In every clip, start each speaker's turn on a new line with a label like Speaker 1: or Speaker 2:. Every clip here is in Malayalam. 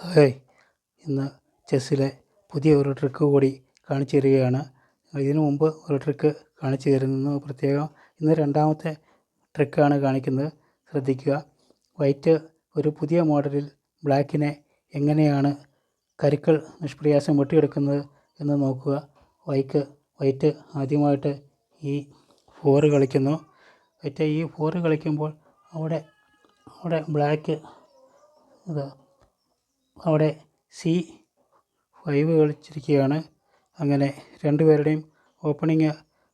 Speaker 1: ഹായ് ഇന്ന് ചെസ്സിലെ പുതിയ ഒരു ട്രിക്ക് കൂടി കാണിച്ചു തരികയാണ്. ഇതിനു മുമ്പ് ഒരു ട്രിക്ക് കാണിച്ചു തരുന്നു. പ്രത്യേകം ഇന്ന് രണ്ടാമത്തെ ട്രിക്കാണ് കാണിക്കുന്നത്. ശ്രദ്ധിക്കുക. വൈറ്റ് ഒരു പുതിയ മോഡലിൽ ബ്ലാക്കിനെ എങ്ങനെയാണ് കരുക്കൾ നിഷ്പ്രയാസം വെട്ടിയെടുക്കുന്നത് എന്ന് നോക്കുക. വൈക്ക് വൈറ്റ് ആദ്യമായിട്ട് ഈ ഫോറ് കളിക്കുന്നു. വൈറ്റ് ഈ ഫോറ് കളിക്കുമ്പോൾ അവിടെ അവിടെ ബ്ലാക്ക് ഇതാ അവിടെ സി ഫൈവ് കളിച്ചിരിക്കുകയാണ്. അങ്ങനെ രണ്ടുപേരുടെയും ഓപ്പണിങ്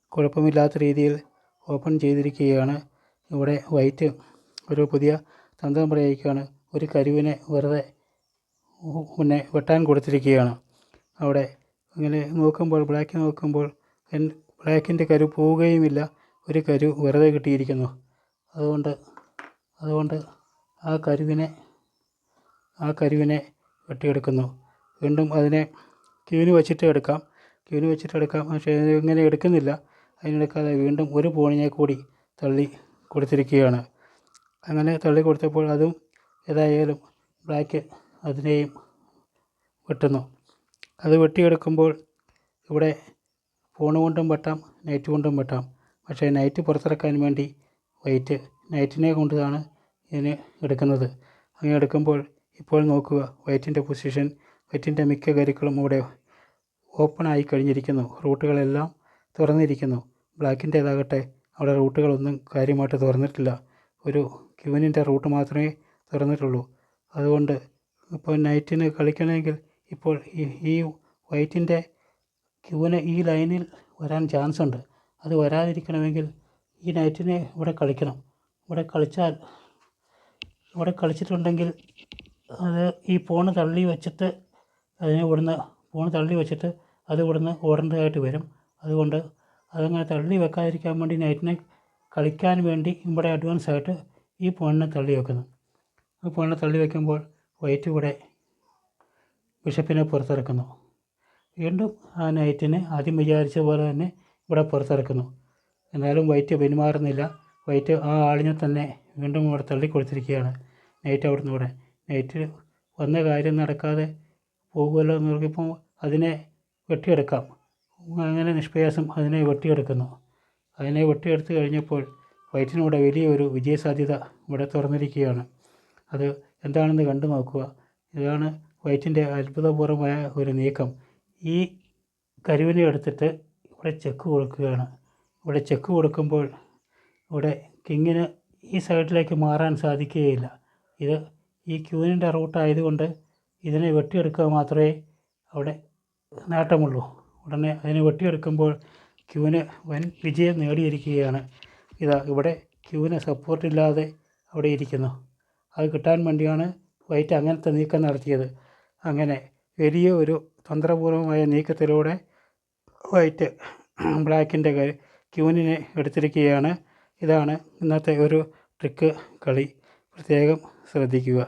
Speaker 1: കുഴപ്പമില്ലാത്ത രീതിയിൽ ഓപ്പൺ ചെയ്തിരിക്കുകയാണ്. ഇവിടെ വൈറ്റ് ഒരു പുതിയ തന്ത്രം പ്രയോഗിക്കുകയാണ് ഒരു കരുവിനെ വെറുതെ പിന്നെ വെട്ടാൻ കൊടുത്തിരിക്കുകയാണ്. അവിടെ അങ്ങനെ നോക്കുമ്പോൾ ബ്ലാക്ക് നോക്കുമ്പോൾ ബ്ലാക്കിന്റെ കരു പോവുകയുമില്ല. ഒരു കരു വെറുതെ കിട്ടിയിരിക്കുന്നു. അതുകൊണ്ട് അതുകൊണ്ട് ആ കരുവിനെ ആ കരുവിനെ വെട്ടിയെടുക്കുന്നു. വീണ്ടും അതിനെ ക്യൂന് വെച്ചിട്ട് എടുക്കാം. ക്യൂന് വെച്ചിട്ട് എടുക്കാം. പക്ഷേ ഇങ്ങനെ എടുക്കുന്നില്ല. അതിനെടുക്കാതെ വീണ്ടും ഒരു പോണിനെ കൂടി തള്ളി കൊടുത്തിരിക്കുകയാണ്. അങ്ങനെ തള്ളി കൊടുത്തപ്പോൾ അതും ഏതായാലും ബ്ലാക്ക് അതിനെയും വെട്ടുന്നു. അത് വെട്ടിയെടുക്കുമ്പോൾ ഇവിടെ ഫോൺ കൊണ്ടും വെട്ടാം നൈറ്റ് കൊണ്ടും വെട്ടാം. പക്ഷേ നൈറ്റ് പുറത്തിറക്കാൻ വേണ്ടി വൈറ്റ് നൈറ്റിനെ കൊണ്ടാണ് ഇതിന് എടുക്കുന്നത്. അങ്ങനെ എടുക്കുമ്പോൾ ഇപ്പോൾ നോക്കുക. വൈറ്റിന്റെ പൊസിഷൻ വൈറ്റിന്റെ മിക്ക കരുക്കളും ഇവിടെ ഓപ്പൺ ആയി കഴിഞ്ഞിരിക്കുന്നു. റൂട്ടുകളെല്ലാം തുറന്നിരിക്കുന്നു. ബ്ലാക്കിന്റേതാകട്ടെ അവിടെ റൂട്ടുകളൊന്നും കാര്യമായിട്ട് തുറന്നിട്ടില്ല. ഒരു ക്യൂവിനിന്റെ റൂട്ട് മാത്രമേ തുറന്നിട്ടുള്ളൂ. അതുകൊണ്ട് ഇപ്പോൾ നൈറ്റിന് കളിക്കണമെങ്കിൽ ഇപ്പോൾ ഈ വൈറ്റിന്റെ ക്യൂവിന് ഈ ലൈനിൽ വരാൻ ചാൻസ് ഉണ്ട് അത് വരാതിരിക്കണമെങ്കിൽ ഈ നൈറ്റിനെ ഇവിടെ കളിക്കണം. ഇവിടെ കളിച്ചാൽ ഇവിടെ കളിച്ചിട്ടുണ്ടെങ്കിൽ അത് ഈ ഫോണ് തള്ളി വെച്ചിട്ട് അതിനെ ഇവിടുന്ന് ഫോൺ തള്ളി വെച്ചിട്ട് അത് ഇവിടുന്ന് ഓടേണ്ടതായിട്ട് വരും. അതുകൊണ്ട് അതങ്ങനെ തള്ളി വെക്കാതിരിക്കാൻ വേണ്ടി നൈറ്റ് നൈറ്റ് കളിക്കാൻ വേണ്ടി ഇവിടെ അഡ്വാൻസ് ആയിട്ട് ഈ ഫോണിനെ തള്ളി വെക്കുന്നു. ഈ ഫോണിനെ തള്ളി വെക്കുമ്പോൾ വൈറ്റ് ഇവിടെ ബിഷപ്പിനെ പുറത്തിറക്കുന്നു. വീണ്ടും ആ നൈറ്റിനെ ആദ്യം വിചാരിച്ച പോലെ തന്നെ ഇവിടെ പുറത്തിറക്കുന്നു. എന്നാലും വൈറ്റ് പെരുമാറുന്നില്ല. വൈറ്റ് ആ ആളിനെ തന്നെ വീണ്ടും ഇവിടെ തള്ളി കൊടുത്തിരിക്കുകയാണ് നൈറ്റ് അവിടുന്ന് ഇവിടെ നൈറ്റ് വന്ന കാര്യം നടക്കാതെ പോകുമല്ലോ എന്ന് പറഞ്ഞപ്പോൾ അതിനെ വെട്ടിയെടുക്കാം. അങ്ങനെ നിഷ്പ്രയാസം അതിനെ വെട്ടിയെടുക്കുന്നു. അതിനെ വെട്ടിയെടുത്ത് കഴിഞ്ഞപ്പോൾ വയറ്റിനൂടെ വലിയൊരു വിജയസാധ്യത ഇവിടെ തുറന്നിരിക്കുകയാണ്. അത് എന്താണെന്ന് കണ്ടു നോക്കുക. ഇതാണ് വൈറ്റിന്റെ അത്ഭുതപൂർവമായ ഒരു നീക്കം. ഈ കരുവിനെ എടുത്തിട്ട് ഇവിടെ ചെക്ക് കൊടുക്കുകയാണ്. ഇവിടെ ചെക്ക് കൊടുക്കുമ്പോൾ ഇവിടെ കിങ്ങിന് ഈ സൈഡിലേക്ക് മാറാൻ സാധിക്കുകയില്ല. ഇത് ഈ ക്യൂവിന്റെ റൂട്ടായതുകൊണ്ട് ഇതിനെ വെട്ടിയെടുക്കുക മാത്രമേ അവിടെ നേട്ടമുള്ളൂ. ഉടനെ അതിനെ വെട്ടിയെടുക്കുമ്പോൾ ക്യൂവിന് വൻ വിജയം നേടിയിരിക്കുകയാണ്. ഇതാ ഇവിടെ ക്യൂവിന് സപ്പോർട്ടില്ലാതെ അവിടെ ഇരിക്കുന്നു. അത് കിട്ടാൻ വേണ്ടിയാണ് വൈറ്റ് അങ്ങനത്തെ നീക്കം നടത്തിയത്. അങ്ങനെ വലിയ ഒരു തന്ത്രപൂർവമായ നീക്കത്തിലൂടെ വൈറ്റ് ബ്ലാക്കിന്റെ ക്യൂവിനെ എടുത്തിരിക്കുകയാണ്. ഇതാണ് ഇന്നത്തെ ഒരു ട്രിക്ക് കളി. പ്രത്യേകം ശ്രദ്ധിക്കുക.